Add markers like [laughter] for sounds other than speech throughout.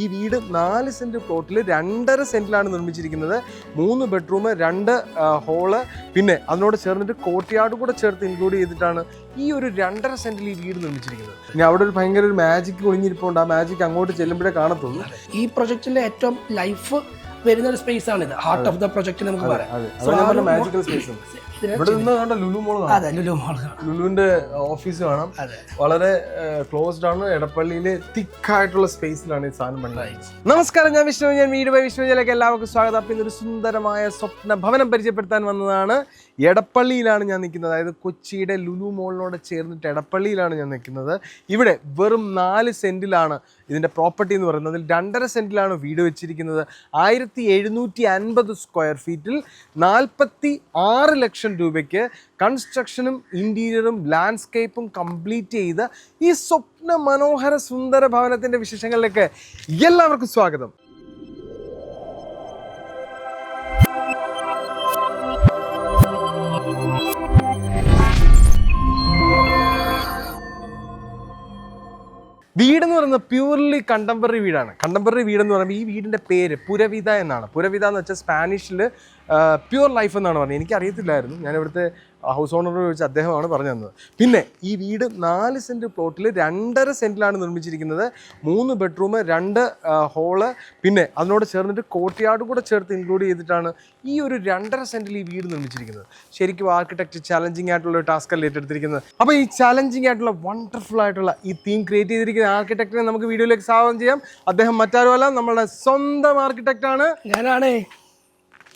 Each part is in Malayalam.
ഈ വീട് നാല് സെന്റ് പ്ലോട്ടിൽ രണ്ടര സെന്റിലാണ് നിർമ്മിച്ചിരിക്കുന്നത്. മൂന്ന് ബെഡ്റൂം രണ്ട് ഹോൾ പിന്നെ അതിനോട് ചേർന്നിട്ട് കോട്ടയാട് കൂടെ ചേർത്ത് ഇൻക്ലൂഡ് ചെയ്തിട്ടാണ് ഈ ഒരു രണ്ടര സെന്റിൽ ഈ വീട് നിർമ്മിച്ചിരിക്കുന്നത്. പിന്നെ അവിടെ ഒരു ഭയങ്കര ഒരു മാജിക് ഒളിഞ്ഞിരിപ്പുണ്ട്. ആ മാജിക് അങ്ങോട്ട് ചെല്ലുമ്പോഴേ കാണത്തുള്ളൂ. ഈ പ്രൊജക്റ്റിലെ ഏറ്റവും ലൈഫ് വരുന്ന ഒരു സ്പേസ് ആണ് ഇത് ഹാർട്ട് ഓഫ് ദ പ്രൊജക്ട് നമുക്ക് പറയാം. മാജിക്കൽ സ്പേസ് ഇവിടെ നിന്ന് കണ്ട ലുലു മോൾ അതെ ലുലു മോൾ ലുലുവിന്റെ ഓഫീസ് കാണാം. വളരെ ക്ലോസ്ഡ് ആണ്. എടപ്പള്ളിയിലെ തിക്കായിട്ടുള്ള സ്പേസിലാണ് ഈ സാധനം നമസ്കാരം ഞാൻ വിഷ്ണു ഞാൻ വീട് ബൈ വിഷ്ണുവിലേക്ക് എല്ലാവർക്കും സ്വാഗതം. ഇന്നൊരു സുന്ദരമായ സ്വപ്ന ഭവനം പരിചയപ്പെടുത്താൻ വന്നതാണ് എടപ്പള്ളിയിലാണ് ഞാൻ നിൽക്കുന്നത്. അതായത് കൊച്ചിയുടെ ലുലു മോളിനോട് ചേർന്നിട്ട് എടപ്പള്ളിയിലാണ് ഞാൻ നിൽക്കുന്നത്. ഇവിടെ വെറും നാല് സെന്റിലാണ് ഇതിന്റെ പ്രോപ്പർട്ടി എന്ന് പറയുന്നത്. രണ്ടര സെന്റിലാണ് വീട് വെച്ചിരിക്കുന്നത്. ആയിരത്തി എഴുന്നൂറ്റി അൻപത് സ്ക്വയർ ഫീറ്റിൽ നാൽപ്പത്തി ആറ് ലക്ഷം രൂപയ്ക്ക് കൺസ്ട്രക്ഷനും ഇന്റീരിയറും ലാൻഡ്സ്കേപ്പും കംപ്ലീറ്റ് ചെയ്ത് ഈ സ്വപ്ന മനോഹര സുന്ദര ഭവനത്തിന്റെ വിശേഷങ്ങളിലേക്ക് എല്ലാവർക്കും സ്വാഗതം. വീടെന്ന് പറയുന്നത് പ്യൂർലി കണ്ടംപററി വീടാണ്. കണ്ടംപററി വീടെന്ന് പറയുമ്പോൾ ഈ വീടിന്റെ പേര് പുരവിത എന്നാണ്. പുരവിത എന്ന് വെച്ചാൽ സ്പാനിഷിൽ പ്യൂർ ലൈഫ് എന്നാണ് പറഞ്ഞത്. എനിക്ക് അറിയത്തില്ലായിരുന്നു ഞാൻ ഇവിടുത്തെ ഹൗസ് ഓണറോട് ചോദിച്ച അദ്ദേഹമാണ് പറഞ്ഞു തന്നത്. പിന്നെ ഈ വീട് നാല് സെന്റ് പ്ലോട്ടിൽ രണ്ടര സെന്റിലാണ് നിർമ്മിച്ചിരിക്കുന്നത്. മൂന്ന് ബെഡ്റൂം രണ്ട് ഹോൾ. പിന്നെ അതിനോട് ചേർന്നിട്ട് കോട്ടിയാട് കൂടെ ചേർത്ത് ഇൻക്ലൂഡ് ചെയ്തിട്ടാണ് ഈ ഒരു രണ്ടര സെന്റിൽ ഈ വീട് നിർമ്മിച്ചിരിക്കുന്നത്. ശരിക്കും ആർക്കിടെക്ട് ചലഞ്ചിങ് ആയിട്ടുള്ള ഒരു ടാസ്ക് അല്ലേ ഏറ്റെടുത്തിരിക്കുന്നത്. അപ്പോൾ ഈ ചലഞ്ചിങ് ആയിട്ടുള്ള വണ്ടർഫുൾ ആയിട്ടുള്ള ഈ തീം ക്രിയേറ്റ് ചെയ്തിരിക്കുന്ന ആർക്കിടെക്റ്റിനെ നമുക്ക് വീഡിയോയിലേക്ക് സ്വാഗതം ചെയ്യാം. അദ്ദേഹം മറ്റാരുമല്ല നമ്മളുടെ സ്വന്തം ആർക്കിടെക്റ്റ് ആണ്. ഞാനാണേ.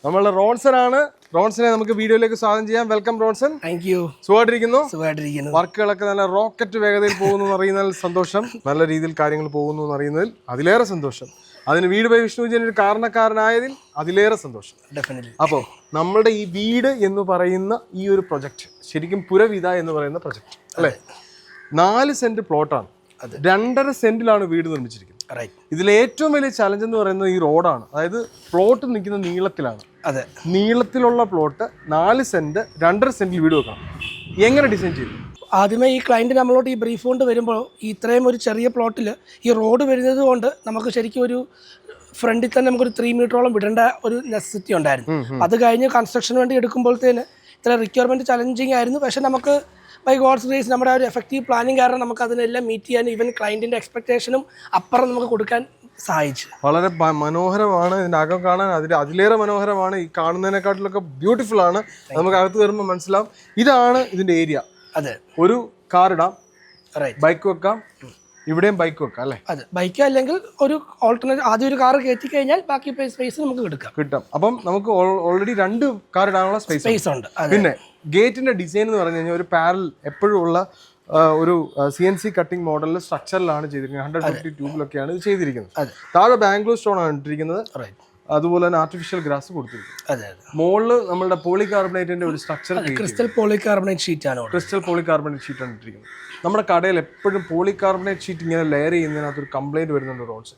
നമ്മളുടെ റോൺസൺ ആണ്. റോൺസനെ നമുക്ക് വീഡിയോയിലേക്ക് സ്വാഗതം ചെയ്യാം. വെൽക്കം റോൺസൺ. താങ്ക് യു സുഖമായിട്ടിരിക്കുന്നു? സുഖമായിട്ടിരിക്കുന്നു. വർക്കുകളൊക്കെ നല്ല റോക്കറ്റ് വേഗതയിൽ പോകുന്നു എന്ന് അറിയുന്നതിൽ സന്തോഷം. നല്ല രീതിയിൽ കാര്യങ്ങൾ പോകുന്നു എന്ന് അറിയുന്നതിൽ അതിലേറെ സന്തോഷം. അതിന് വീട് ബൈ വിഷ്ണുജൻ ഒരു കാരണക്കാരനായതിൽ അതിലേറെ സന്തോഷം. ഡെഫിനറ്റ്ലി അപ്പോൾ നമ്മളുടെ ഈ വീട് എന്ന് പറയുന്ന ഈ ഒരു പ്രൊജക്റ്റ് ശരിക്കും പുരവിത എന്ന് പറയുന്ന പ്രൊജക്റ്റ് അല്ലേ? നാല് സെന്റ് പ്ലോട്ടാണ്. രണ്ടര സെന്റിലാണ് വീട് നിർമ്മിച്ചിരിക്കുന്നത്. ഇതിൽ ഏറ്റവും വലിയ ചലഞ്ച് എന്ന് പറയുന്നത് ഈ റോഡാണ് അതായത് പ്ലോട്ട് നിൽക്കുന്ന നീളത്തിലാണ്. അതെ. നീളത്തിലുള്ള പ്ലോട്ട് നാല് സെന്റ് രണ്ടര സെന്റിൽ വീട് വെക്കണം. എങ്ങനെ ഡിസൈൻ ചെയ്തു ആദ്യമേ ഈ ക്ലയന്റ് നമ്മളോട് ഈ ബ്രീഫ് കൊണ്ട് വരുമ്പോൾ ഇത്രയും ഒരു ചെറിയ പ്ലോട്ടിൽ ഈ റോഡ് വരുന്നത് കൊണ്ട് നമുക്ക് ശരിക്കും ഒരു ഫ്രണ്ടിൽ തന്നെ നമുക്കൊരു ത്രീ മീറ്ററോളം വിടേണ്ട ഒരു നെസസിറ്റി ഉണ്ടായിരുന്നു. അത് കഴിഞ്ഞ് കൺസ്ട്രക്ഷന് വേണ്ടി എടുക്കുമ്പോഴത്തേന് ഇത്ര റിക്വയർമെന്റ് ചലഞ്ചിങ് ആയിരുന്നു. പക്ഷേ നമുക്ക് ബൈ ഗോഡ്സ് ഗ്രേസ് നമ്മുടെ ഒരു എഫക്റ്റീവ് പ്ലാനിങ് കാരണം നമുക്ക് അതിനെല്ലാം മീറ്റ് ചെയ്യാൻ ഈവൻ ക്ലയന്റിന്റെ എക്സ്പെക്ടേഷനും അപ്പുറം നമുക്ക് കൊടുക്കാൻ സഹായിച്ചു. വളരെ മനോഹരമാണ് ഇതിന്റെ അകം കാണാൻ. അതിൽ അതിലേറെ മനോഹരമാണ്. ഈ കാണുന്നതിനെക്കാട്ടിലൊക്കെ ബ്യൂട്ടിഫുൾ ആണ്. നമുക്ക് അകത്ത് കയറുമ്പോൾ മനസ്സിലാവും. ഇതാണ് ഇതിന്റെ ഏരിയ അതെ. ഒരു കാർ ഇടാം. റൈറ്റ് ബൈക്ക് വെക്കാം. ഇവിടെയും ബൈക്ക് വെക്കാം അല്ലേ? അതെ ബൈക്ക് അല്ലെങ്കിൽ ഒരു ഓൾട്ടർനേറ്റ് ആദ്യം ഒരു കാർ കയറ്റി കഴിഞ്ഞാൽ ബാക്കി സ്പേസ് നമുക്ക് കിട്ടാം കിട്ടും. അപ്പം നമുക്ക് ഓൾറെഡി രണ്ട് കാർ ഇടാനുള്ള സ്പേസ് സ്പേസ് ഉണ്ട് പിന്നെ ഗേറ്റിന്റെ ഡിസൈൻ എന്ന് പറഞ്ഞു കഴിഞ്ഞാൽ ഒരു പാരൽ എപ്പോഴും ഉള്ള ഒരു സി എൻ സി കട്ടിംഗ് മോഡലിൽ സ്ട്രക്ചറിലാണ് ചെയ്തിരിക്കുന്നത്. ഹൺഡ്രഡ് ഫിഫ്റ്റി ട്യൂബിലൊക്കെയാണ് ഇത് ചെയ്തിരിക്കുന്നത്. താഴെ ബാംഗ്ലൂർ സ്റ്റോൺ ആണ് ഇട്ടിരിക്കുന്നത്. അതുപോലെ തന്നെ ആർട്ടിഫിഷ്യൽ ഗ്രാസ് കൊടുത്തിരിക്കും. അതെ നമ്മുടെ പോളി കാർബണേറ്റിന്റെ ഒരു സ്ട്രക്ചർ ക്രിസ്റ്റൽ പോളികാർബണേറ്റ് ഷീറ്റ് ആണ് ക്രിസ്റ്റൽ പോളികാർബണേറ്റ് ആണ് ഇട്ടിരിക്കുന്നത്. നമ്മുടെ കടയിൽ എപ്പോഴും പോളി കാർബണേറ്റ് ഷീറ്റ് ഇങ്ങനെ ലെയർ ചെയ്യുന്നതിനകത്ത് ഒരു കംപ്ലൈന്റ് വരുന്നുണ്ട് റോൾസ്.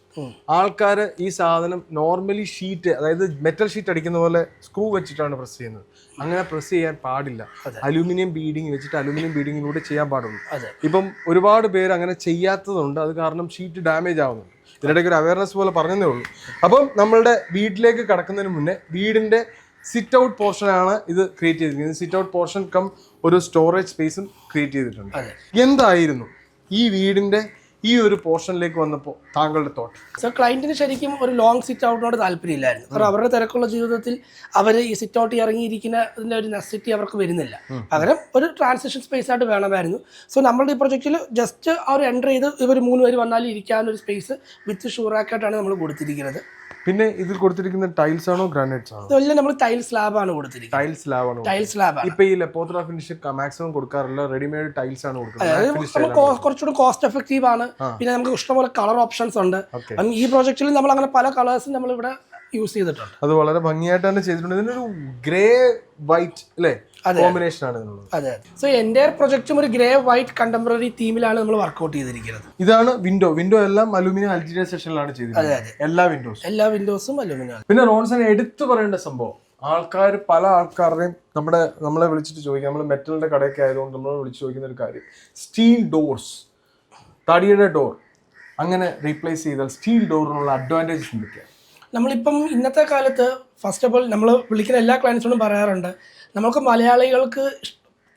ആൾക്കാർ ഈ സാധനം നോർമലി ഷീറ്റ് അതായത് മെറ്റൽ ഷീറ്റ് അടിക്കുന്ന പോലെ സ്ക്രൂ വെച്ചിട്ടാണ് പ്രസ് ചെയ്യുന്നത്. അങ്ങനെ പ്രസ് ചെയ്യാൻ പാടില്ല. അലുമിനിയം ബീഡിങ് വെച്ചിട്ട് അലുമിനിയം ബീഡിങ്ങിലൂടെ ചെയ്യാൻ പാടുള്ളൂ. ഇപ്പം ഒരുപാട് പേര് അങ്ങനെ ചെയ്യാത്തതുണ്ട്. അത് കാരണം ഷീറ്റ് ഡാമേജ് ആവുന്നുണ്ട്. ഇതിനിടയ്ക്ക് ഒരു അവയർനെസ് പോലെ പറഞ്ഞതേ ഉള്ളൂ. അപ്പം നമ്മളുടെ വീട്ടിലേക്ക് കടക്കുന്നതിന് മുന്നേ വീടിന്റെ സിറ്റ് ഔട്ട് പോർഷനാണ് ഇത് ക്രിയേറ്റ് ചെയ്തിരിക്കുന്നത്. സിറ്റ് ഔട്ട് പോർഷൻ കം ഒരു സ്റ്റോറേജ് സ്പേസും ക്രിയേറ്റ് ചെയ്തിട്ടുണ്ട്. എന്തായിരുന്നു ഈ വീടിന്റെ ഈ ഒരു പോർഷനിലേക്ക് വന്നപ്പോൾ താങ്കളുടെ തോട്ട് സർ ക്ലയന്റിന് ശരിക്കും ഒരു ലോങ് സിറ്റ് ഔട്ടിനോട് താല്പര്യമില്ലായിരുന്നു. കാരണം അവരുടെ തിരക്കുള്ള ജീവിതത്തിൽ അവർ ഈ സിറ്റ് ഔട്ട് ഇറങ്ങിയിരിക്കുന്നതിന്റെ ഒരു നെസിറ്റി അവർക്ക് വരുന്നില്ല. പകരം ഒരു ട്രാൻസിഷൻ സ്പേസ് ആയിട്ട് വേണമായിരുന്നു. സോ നമ്മളുടെ ഈ പ്രൊജക്റ്റിൽ ജസ്റ്റ് അവർ എന്റർ ചെയ്ത് ഇവർ മൂന്ന് പേര് വന്നാലും ഇരിക്കാനൊരു സ്പേസ് വിത്ത് ഷൂറാക്കായിട്ടാണ് നമ്മൾ കൊടുത്തിരിക്കുന്നത്. പിന്നെ ഇതിൽ കൊടുത്തിരിക്കുന്ന ടൈൽസ് ആണോ ഗ്രാനൈറ്റ്സ് ആണോ? ഇതെല്ലാം നമ്മൾ ടൈൽ സ്ലാബ് ആണ് കൊടുത്തിരിക്കുന്നത്. ടൈൽ സ്ലാബ് ആണ് ടൈൽ സ്ലാബ് ഇപ്പൊ ഈ ലെപ്പോത്ര ഫിനിഷ് മാക്സിമം കൊടുക്കാറില്ല. റെഡിമെയ്ഡ് ടൈൽസ് ആണ് കൊടുക്കുന്നത്. കുറച്ചുകൂടി കോസ്റ്റ് എഫക്റ്റീവ് ആണ്. പിന്നെ നമുക്ക് ഇഷ്ടംപോലെ കളർ ഓപ്ഷൻസ് ഉണ്ട്. ഈ പ്രോജക്റ്റിൽ നമ്മൾ അങ്ങനെ പല കളേഴ്സും നമ്മൾ ഇവിടെ യൂസ് ചെയ്തിട്ടുണ്ട്. അത് വളരെ ഭംഗിയായിട്ടാണ് തന്നെ ചെയ്തിട്ടുണ്ട്. ഇതിനൊരു ഗ്രേ വൈറ്റ് അല്ലേ കോമ്പിനേഷൻ ആണ് അതെ സോ എന്റെ പ്രൊജക്റ്റും ഒരു ഗ്രേ വൈറ്റ് കണ്ടംപററി തീമിലാണ് നമ്മൾ വർക്ക്ഔട്ട് ചെയ്തിരിക്കുന്നത്. ഇതാണ് വിൻഡോ വിൻഡോ എല്ലാം അലുമിനിയം അൽജീരിയ സെഷനിലാണ് ചെയ്തത് എല്ലാ വിൻഡോസും എല്ലാ വിൻഡോസും അലുമിനിയം. പിന്നെ റോൺസൺ എടുത്തു പറയേണ്ട സംഭവം. ആൾക്കാർ പല ആൾക്കാരുടെയും നമ്മുടെ നമ്മളെ വിളിച്ചിട്ട് ചോദിക്കുക നമ്മൾ മെറ്റലിന്റെ കടയൊക്കെ ആയതുകൊണ്ട് നമ്മൾ വിളിച്ച് ചോദിക്കുന്ന ഒരു കാര്യം. സ്റ്റീൽ ഡോർസ് തടിയുടെ ഡോർ അങ്ങനെ റീപ്ലേസ് ചെയ്താൽ സ്റ്റീൽ ഡോറിനുള്ള അഡ്വാന്റേജ് എന്തൊക്കെയാണ്? നമ്മളിപ്പം ഇന്നത്തെ കാലത്ത് ഫസ്റ്റ് ഓഫ് ഓൾ നമ്മൾ വിളിക്കുന്ന എല്ലാ ക്ലയൻസിനോടും പറയാറുണ്ട് നമുക്ക് മലയാളികൾക്ക്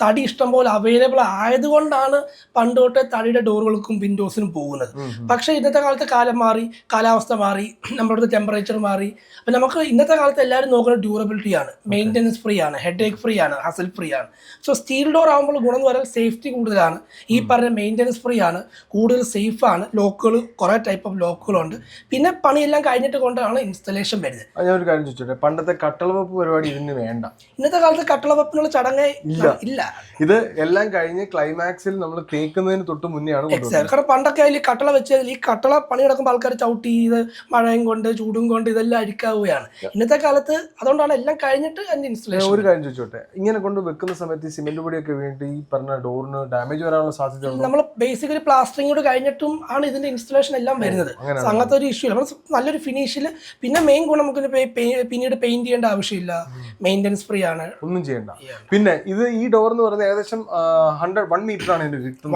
തടി ഇഷ്ടം പോലെ അവൈലബിൾ ആയതുകൊണ്ടാണ് പണ്ട് തൊട്ടേ തടിയുടെ ഡോറുകൾക്കും വിൻഡോസിനും പോകുന്നത്. പക്ഷേ ഇന്നത്തെ കാലത്ത് കാലം മാറി കാലാവസ്ഥ മാറി നമ്മുടെ അടുത്ത് ടെമ്പറേച്ചർ മാറി. അപ്പം നമുക്ക് ഇന്നത്തെ കാലത്ത് എല്ലാവരും നോക്കുന്നത് ഡ്യൂറബിലിറ്റി ആണ്. മെയിന്റെനൻസ് ഫ്രീ ആണ് ഹെഡ് ഏക്ക് ഫ്രീ ആണ് ഹസൽ ഫ്രീ ആണ്. സോ സ്റ്റീൽ ഡോർ ആകുമ്പോൾ ഗുണം എന്ന് പറയാൻ സേഫ്റ്റി കൂടുതലാണ്. ഈ പറഞ്ഞ മെയിന്റെനൻസ് ഫ്രീ ആണ് കൂടുതൽ സേഫ് ആണ്. ലോക്കുകൾ കുറേ ടൈപ്പ് ഓഫ് ലോക്കുകളുണ്ട്. പിന്നെ പണിയെല്ലാം കഴിഞ്ഞിട്ട് കൊണ്ടാണ് ഇൻസ്റ്റലേഷൻ വരുന്നത്. ഒരു കാര്യം ചോദിച്ചോട്ടെ? പണ്ടത്തെ കട്ടളവപ്പ് പരിപാടി ഇതിന് വേണ്ട. ഇന്നത്തെ കാലത്ത് കട്ടളവപ്പിനുള്ള ചടങ്ങ് ഇല്ല. ഇത് എല്ലാം കഴിഞ്ഞ് ക്ലൈമാക്സിൽ നമ്മൾ തേക്കുന്നതിന് തൊട്ട് മുന്നെയാണ് കാരണം പണ്ടൊക്കെ അതിൽ കട്ടള വെച്ച് ഈ കട്ടള പണി കിടക്കുമ്പോൾ ആൾക്കാർ ചവിട്ടി ഇത് മഴയും കൊണ്ട് ചൂടും കൊണ്ട് ഇതെല്ലാം അരിക്കാവുകയാണ് ഇന്നത്തെ കാലത്ത് അതുകൊണ്ടാണ് എല്ലാം കഴിഞ്ഞിട്ട് അതിന്റെ ഇൻസ്റ്റലേഷൻ ഒരു കാര്യം ചോദിച്ചോട്ടെ. ഇങ്ങനെ കൊണ്ട് വെക്കുന്ന സമയത്ത് ഈ സിമെന്റ് പൊടിയൊക്കെ വീണിട്ട് ഈ പറഞ്ഞ ഡോറിന് ഡാമേജ് വരാനുള്ള സാധ്യത നമ്മൾ ബേസിക്കലി പ്ലാസ്റ്ററിംഗ് കൂടെ കഴിഞ്ഞിട്ടും ആണ് ഇതിന്റെ ഇൻസ്റ്റലേഷൻ എല്ലാം വരുന്നത്. അങ്ങനെ അങ്ങനത്തെ ഒരു ഇഷ്യൂ നമ്മൾ നല്ലൊരു ഫിനിഷിൽ പിന്നെ മെയിൻ ഗുണം നമുക്ക് പിന്നീട് പെയിന്റ് ചെയ്യേണ്ട ആവശ്യമില്ല. മെയിന്റെനൻസ് ഫ്രീ ആണ്. ഒന്നും ചെയ്യണ്ട. പിന്നെ ഇത് ഈ ഡോർ എന്ന് പറയുന്നത് ഏകദേശം ഹൺഡ്രഡ് വൺ മീറ്റർ ആണ് ഇതിന്റെ വിത്ത്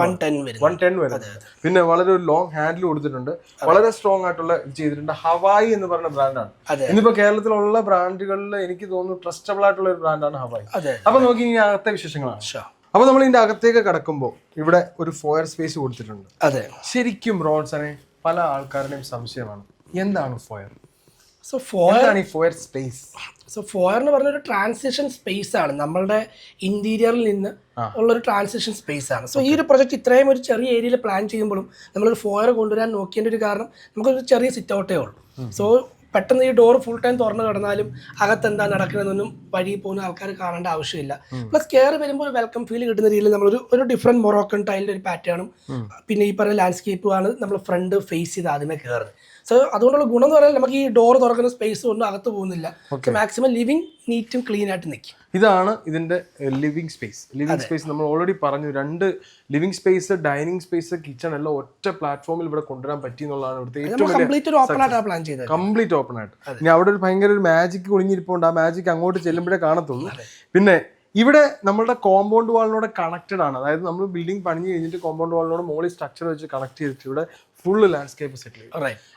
വൺ ടെൻ വരുന്നത്. പിന്നെ വളരെ ഒരു ലോങ് ഹാൻഡിൽ കൊടുത്തിട്ടുണ്ട്. വളരെ സ്ട്രോങ് ആയിട്ടുള്ള ചെയ്തിട്ടുണ്ട്. ഹവായി എന്ന് പറയുന്ന ബ്രാൻഡാണ്. ഇന്നിപ്പോ കേരളത്തിലുള്ള ബ്രാൻഡുകളിൽ എനിക്ക് തോന്നുന്നു ട്രസ്റ്റബിൾ ആയിട്ടുള്ള ഒരു ബ്രാൻഡാണ് ഹവായി അപ്പൊ നോക്കി ഇനി അകത്തെ വിശേഷങ്ങളാണ്. അപ്പൊ നമ്മൾ ഇതിന്റെ അകത്തേക്ക് കടക്കുമ്പോൾ ഇവിടെ ഒരു ഫോയർ സ്പേസ് കൊടുത്തിട്ടുണ്ട്. അതെ. ശരിക്കും റോൺസനെ പല ആൾക്കാരുടെയും സംശയമാണ്. എന്താണ് ഫോയർ സോ ഈ ഫോയർ സ്പേസ് സോ ഫോയർ എന്ന് പറഞ്ഞ ഒരു ട്രാൻസിഷൻ സ്പേസ് ആണ്. നമ്മളുടെ ഇന്റീരിയറിൽ നിന്ന് ഉള്ളൊരു ട്രാൻസിഷൻ സ്പേസ് ആണ്. സോ ഈ ഒരു പ്രൊജക്ട് ഇത്രയും ഒരു ചെറിയ ഏരിയയിൽ പ്ലാൻ ചെയ്യുമ്പോഴും നമ്മളൊരു ഫോയർ കൊണ്ടുവരാൻ നോക്കിയതിന്റെ ഒരു കാരണം നമുക്കൊരു ചെറിയ സിറ്റ് ഔട്ടേ ഉള്ളൂ. സോ പെട്ടെന്ന് ഈ ഡോർ ഫുൾ ടൈം തുറന്നു കിടന്നാലും അകത്ത് എന്താ നടക്കുന്നതെന്നൊന്നും വഴി പോകുന്ന ആൾക്കാർ കാണേണ്ട ആവശ്യമില്ല. പ്ലസ് കയറി വരുമ്പോൾ ഒരു വെൽക്കം ഫീൽ കിട്ടുന്ന രീതിയിൽ നമ്മളൊരു ഒരു ഡിഫറെന്റ് മൊറോക്കൺ ടൈലിന്റെ ഒരു പാറ്റേണും പിന്നെ ഈ പറഞ്ഞ ലാൻഡ്സ്കേപ്പുമാണ് നമ്മൾ ഫ്രണ്ട് ഫേസ് ചെയ്ത് ആദ്യമേ കയറുന്നത് സോ അതുകൊണ്ടുള്ള ഗുണം എന്ന് പറഞ്ഞാൽ നമുക്ക് ഈ ഡോർ തുറക്കുന്ന സ്പേസ് ഒന്നും അകത്ത് പോകുന്നില്ല. മാക്സിമം ലിവിങ് നീറ്റും ക്ലീൻ ആയിട്ട് നിൽക്കും. ഇതാണ് ഇതിന്റെ ലിവിങ് സ്പേസ് ലിവിങ് സ്പേസ് നമ്മൾ ഓൾറെഡി പറഞ്ഞു രണ്ട് living space dining space kitchen എല്ലാം ഒറ്റ പ്ലാറ്റ്ഫോമിൽ ഇവിടെ കൊണ്ടുവരാൻ പറ്റി എന്നുള്ളതാണ് ഇവിടുത്തെ ഏറ്റവും കംപ്ലീറ്റ് ഓപ്പൺ ആയിട്ട് ഇനി അവിടെ ഒരു ഭയങ്കര ഒരു മാജിക് ഒളിഞ്ഞിരിപ്പുണ്ട് ആ മാജിക് അങ്ങോട്ട് ചെല്ലുമ്പോഴേ കാണത്തുള്ളൂ. പിന്നെ ഇവിടെ നമ്മളുടെ കോമ്പൗണ്ട് വാളിനോട് കണക്റ്റഡ് ആണ്. അതായത് നമ്മൾ ബിൽഡിംഗ് പണിഞ്ഞ് കഴിഞ്ഞിട്ട് കോമ്പൗണ്ട് വാളിനോട് മോളി സ്ട്രക്ചർ വെച്ച് കണക്ട് ചെയ്തിട്ട് ഇവിടെ ഫുള്ള് ലാൻഡ്സ്കേപ്പ് സെറ്റിൽ ചെയ്യും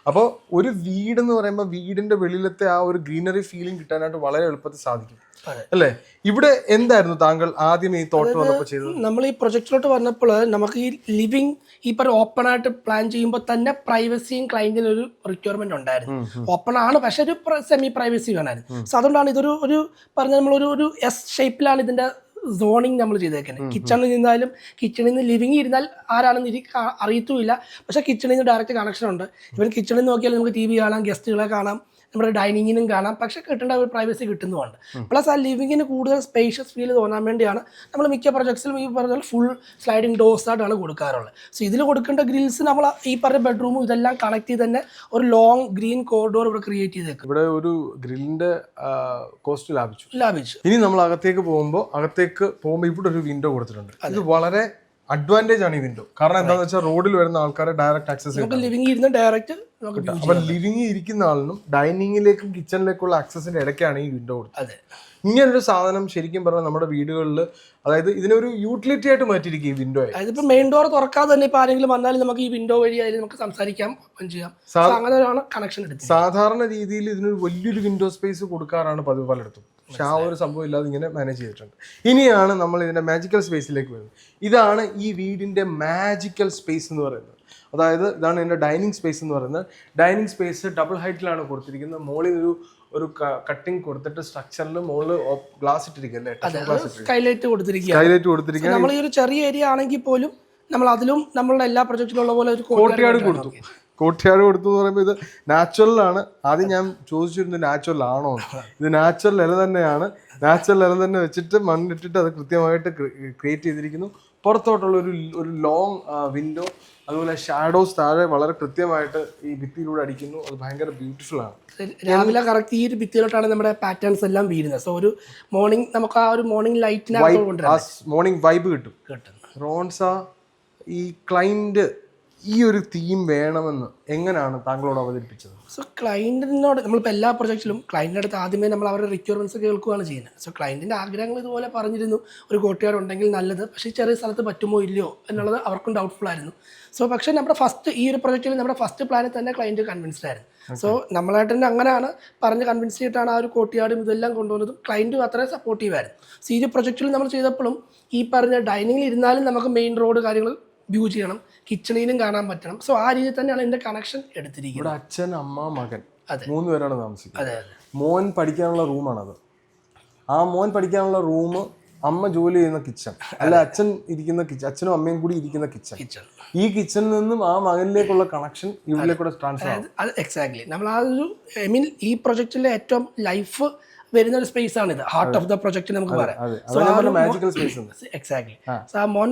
അപ്പോൾ ഒരു വീട് എന്ന് പറയുമ്പോൾ വീടിന്റെ വെളിയിലത്തെ ആ ഒരു ഗ്രീനറി ഫീലിംഗ് കിട്ടാനായിട്ട് വളരെ എളുപ്പത്തിൽ സാധിക്കും. അല്ലെ അല്ലേ? ഇവിടെ എന്തായിരുന്നു താങ്കൾ ആദ്യം ഈ തോട്ട് വന്നപ്പോൾ ചെയ്തത്? നമ്മൾ ഈ പ്രൊജക്റ്റിലോട്ട് വന്നപ്പോൾ നമുക്ക് ഈ ലിവിങ് ഈ പറഞ്ഞ ഓപ്പൺ ആയിട്ട് പ്ലാൻ ചെയ്യുമ്പോൾ തന്നെ പ്രൈവസിയും ക്ലൈന്റിന് ഒരു റിക്വയർമെന്റ് ഉണ്ടായിരുന്നു. ഓപ്പൺ ആണ് പക്ഷെ ഒരു സെമി പ്രൈവസി വേണമായിരുന്നു. സോ അതുകൊണ്ടാണ് ഇതൊരു ഒരു പറഞ്ഞ നമ്മളൊരു ഒരു എസ് ഷേപ്പിലാണ് ഇതിന്റെ സോണിങ് നമ്മൾ ചെയ്തേക്കുന്നത് കിച്ചണിൽ നിന്നാലും കിച്ചണിൽ നിന്ന് ലിവിങ് ഇരുന്നാൽ ആരാണെന്ന് ഇരി കാ- അറിയത്തുമില്ല. പക്ഷേ കിച്ചണിൽ നിന്ന് ഡയറക്റ്റ് കണക്ഷൻ ഉണ്ട്. ഇവൻ കിച്ചണിൽ നോക്കിയാൽ നമുക്ക് ടി വി കാണാം ഗസ്റ്റുകളെ കാണാം. നമ്മുടെ ഡൈനിങ്ങിനും കാണാം. പക്ഷെ കിട്ടേണ്ട ഒരു പ്രൈവസി കിട്ടുന്നുമുണ്ട് പ്ലസ് ആ ലിവിങ്ങിന് കൂടുതൽ സ്പേഷ്യസ് ഫീൽ തോന്നാൻ വേണ്ടിയാണ് നമ്മൾ മിക്ക പ്രൊജക്ട്സിലും ഈ പറഞ്ഞ ഫുൾ സ്ലൈഡിങ് ഡോസ് ആയിട്ടാണ് കൊടുക്കാറുള്ളത്. സോ ഇതിൽ കൊടുക്കേണ്ട ഗ്രിൽസ് നമ്മൾ ഈ പറഞ്ഞ ബെഡ്റൂമും ഇതെല്ലാം കണക്ട് ചെയ്ത് തന്നെ ഒരു ലോങ് ഗ്രീൻ കോറിഡോർ ഇവിടെ ക്രിയേറ്റ് ചെയ്തേക്കും. ഇവിടെ ഒരു ഗ്രില്ലിന്റെ കോസ്റ്റ് ലാഭിച്ചു. ലാഭിച്ചു. ഇനി നമ്മൾ അകത്തേക്ക് പോകുമ്പോൾ അകത്തേക്ക് പോകുമ്പോൾ ഇവിടെ ഒരു വിൻഡോ കൊടുത്തിട്ടുണ്ട്. അത്. വളരെ അഡ്വാന്റേജ് ആണ് ഈ വിൻഡോ കാരണം എന്താണെന്ന് വെച്ചാൽ റോഡിൽ വരുന്ന ആൾക്കാരെ ഡയറക്റ്റ് ആക്സസ് നമുക്ക് ഇരുന്ന് ഡയറക്റ്റ് അപ്പൊ ലിവിംഗ് ഇരിക്കുന്ന ആളിനും ഡൈനിങ്ങിലേക്കും കിച്ചണിലേക്കുള്ള ആക്സസിന്റെ ഇടയ്ക്കാണ് ഈ വിൻഡോ കൊടുത്തത്. ഇങ്ങനൊരു സാധനം ശരിക്കും പറഞ്ഞാൽ നമ്മുടെ വീടുകളിൽ അതായത് ഇതിനൊരു യൂട്ടിലിറ്റി ആയിട്ട് മാറ്റിയിരിക്കും ഈ വിൻഡോ അതിപ്പോ മെയിൻ ഡോർ തുറക്കാതെ തന്നെ ഇപ്പൊ ആരെങ്കിലും വന്നാലും നമുക്ക് ഈ വിൻഡോ വഴി അതിൽ നമുക്ക് സംസാരിക്കാം ചെയ്യാം. അങ്ങനെ കണക്ഷൻ സാധാരണ രീതിയിൽ ഇതിനൊരു വലിയൊരു വിൻഡോ സ്പേസ് കൊടുക്കാറാണ് പതിവ് പലയിടത്തും. പക്ഷെ ആ ഒരു സംഭവം ഇല്ലാതെ ഇങ്ങനെ മാനേജ് ചെയ്തിട്ടുണ്ട്. ഇനിയാണ് നമ്മൾ ഇതിന്റെ മാജിക്കൽ സ്പേസിലേക്ക് വരുന്നത്. ഇതാണ് ഈ വീടിന്റെ മാജിക്കൽ സ്പേസ് എന്ന് പറയുന്നത്. അതായത് ഇതാണ് എന്റെ ഡൈനിങ് സ്പേസ് എന്ന് പറയുന്നത്. ഡൈനിങ് സ്പേസ് ഡബിൾ ഹൈറ്റിലാണ് കൊടുത്തിരിക്കുന്നത്. മുകളിൽ ഒരു ഒരു കട്ടിങ് കൊടുത്തിട്ട് സ്ട്രക്ചറിൽ മുകളിൽ ഗ്ലാസ് ഇട്ടിരിക്കുക അല്ലേ? സ്കൈലൈറ്റ് കൊടുത്തിരിക്കുക സ്കൈലൈറ്റ് കൊടുത്തിരിക്കുക നമ്മൾ ഈ ഒരു ചെറിയ ഏരിയ ആണെങ്കിൽ പോലും നമ്മൾ അതിലും നമ്മളുടെ എല്ലാ പ്രൊജക്റ്റിലുള്ള പോലെ ഒരു കോട്ടയാട് കൊടുത്തു. കോട്ടയാട് കൊടുത്തു എന്ന് പറയുമ്പോൾ ഇത് നാച്ചുറലാണ് ആദ്യം ഞാൻ ചോദിച്ചിരുന്നു നാച്ചുറൽ ആണോ. ഇത് നാച്ചുറൽ ഇല തന്നെയാണ്. നാച്ചുറൽ ഇല തന്നെ വെച്ചിട്ട് മണ്ണിട്ടിട്ട് അത് കൃത്യമായിട്ട് ക്രിയേറ്റ് ചെയ്തിരിക്കുന്നു. പുറത്തോട്ടുള്ള ഒരു ഒരു ലോങ് വിൻഡോ അതുപോലെ ഷാഡോസ് താഴെ വളരെ കൃത്യമായിട്ട് ഈ ഭിത്തിയിലൂടെ അടിക്കുന്നു. അത് ഭയങ്കര ബ്യൂട്ടിഫുൾ ആണ്. രാവിലെ കറക്റ്റ് ഈ ഒരു ഭിത്തിയിലോട്ടാണ് നമ്മുടെ പാറ്റേൺസ് എല്ലാം വീഴുന്നത്. സോ ഒരു മോർണിംഗ് നമുക്ക് ആ ഒരു മോർണിംഗ് ലൈറ്റിനെ മോർണിംഗ് വൈബ് കിട്ടും. കിട്ടും. റോൺസ ഈ ക്ലൈന്റ് ഈ ഒരു തീം വേണമെന്ന് എങ്ങനെയാണ് താങ്കളോട് അവതരിപ്പിച്ചത്? സോ ക്ലയന്റിനോട് നമ്മളിപ്പോൾ എല്ലാ പ്രൊജക്റ്റിലും ക്ലയന്റിന്റെ അടുത്ത് ആദ്യമേ നമ്മൾ അവരുടെ റിക്വയർമെന്റ്സ് കേൾക്കുകയാണ് ചെയ്യുന്നത്. സോ ക്ലയന്റിന്റെ ആഗ്രഹങ്ങൾ ഇതുപോലെ പറഞ്ഞിരുന്നു. ഒരു കോട്ടുകാർ ഉണ്ടെങ്കിൽ നല്ലത്. പക്ഷേ ചെറിയ സ്ഥലത്ത് പറ്റുമോ ഇല്ലയോ എന്നുള്ളത് അവർക്കും ഡൗട്ട്ഫുൾ ആയിരുന്നു. സോ പക്ഷേ നമ്മുടെ ഫസ്റ്റ് ഈ ഒരു പ്രൊജക്റ്റിൽ നമ്മുടെ ഫസ്റ്റ് പ്ലാനിൽ തന്നെ ക്ലയന്റ് കൺവിൻസ്ഡ് ആയിരുന്നു. സോ നമ്മളായിട്ട് തന്നെ അങ്ങനെയാണ് പറഞ്ഞ് കൺവിൻസ് ചെയ്തിട്ടാണ് ആ ഒരു കോട്ടിയാടും ഇതെല്ലാം കൊണ്ടുവന്നതും. ക്ലയന്റും അത്രയും സപ്പോർട്ടീവ് ആയിരുന്നു. സോ ഈ ഒരു പ്രൊജക്റ്റിൽ നമ്മൾ ചെയ്തപ്പോഴും ഈ പറഞ്ഞ ഡൈനിങ്ങിൽ ഇരുന്നാലും നമുക്ക് മെയിൻ റോഡ് കാര്യങ്ങൾ വ്യൂ ചെയ്യണം കിച്ചണിനും കാണാൻ പറ്റണം. സോ ആ രീതിയിൽ തന്നെയാണ് എന്റെ കണക്ഷൻ എടുത്തിരിക്കുന്നത്. ഇവിടെ അച്ഛൻ അമ്മ മകൻ. മൂന്ന് പേരാണ് താമസിക്കുന്നത്. മോൻ പഠിക്കാനുള്ള റൂമാണത്. ആ മോൻ പഠിക്കാനുള്ള റൂം അമ്മ ജോലി ചെയ്യുന്ന കിച്ചൺ അല്ല അച്ഛൻ ഇരിക്കുന്ന കിച്ചൺ അച്ഛനും അമ്മയും കൂടി ഇരിക്കുന്ന കിച്ചൺ കിച്ചൺ ഈ കിച്ചണിൽ നിന്നും ആ മകനിലേക്കുള്ള കണക്ഷൻ ഇവിടേക്കൂടെ ട്രാൻസ്ഫർ ആവും. അത് എക്സാക്ട്ലി നമ്മൾ ആ ഒരു ഐ മീൻ ഈ പ്രൊജക്റ്റിലെ ഏറ്റവും ലൈഫ് വരുന്ന ഒരു സ്പേസ് ആണ് ഇത്. ഹാർട്ട് ഓഫ് ദ പ്രൊജക്ട് നമുക്ക് പറയാം. എക്സാക്ട് എക്സാക്ട്ലി സോ ആ മോൻ